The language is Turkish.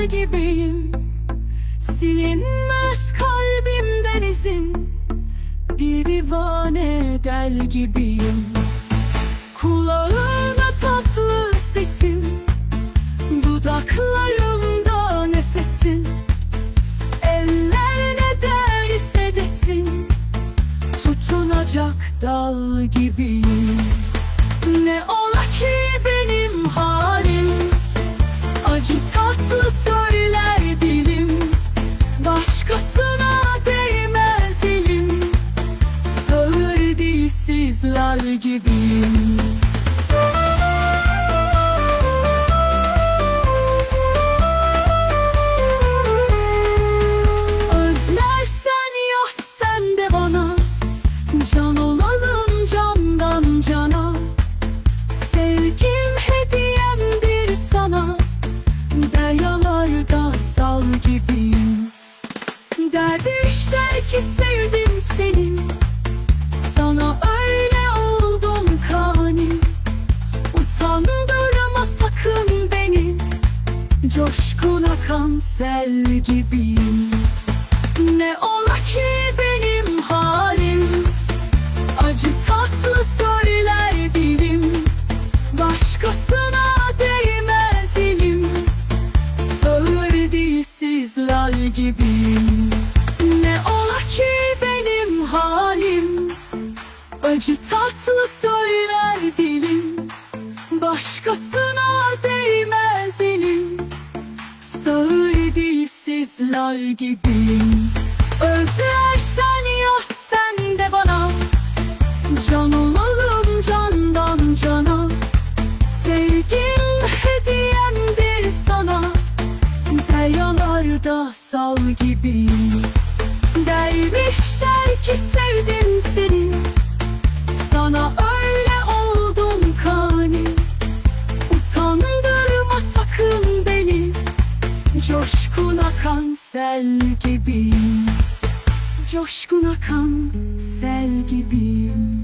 kül gibiyim Silinmez kalbimden izin Bir divane del gibiyim. Kulağına tatlı sesin Dudaklarımda nefesin. Eller ne derse desin Tutunacak dal gibiyim. Ne ola ki beni lal gibiyim Özlersen yaz sen de bana. Can olalım candan cana. Sevgim hediyemdir sana. Deryalarda sal gibiyim Derviş der ki sevdim seni. Sana öyle Coşkun akan sel gibiyim. Ne ola ki benim halim? Acı tatlı söyler dilim. Başkasına değmez elim Sağır dilsiz lal gibiyim. Ne ola ki benim halim? Acı tatlı söyler dilim. Başkasına değmez lal gibiyim. Özlersen yaz sen de bana. Can olalım candan cana. Sevgim hediyemdir sana. Deryalarda sal gibiyim. Derviş der ki sevdim seni akan sel gibiyim Coşkun akan sel gibiyim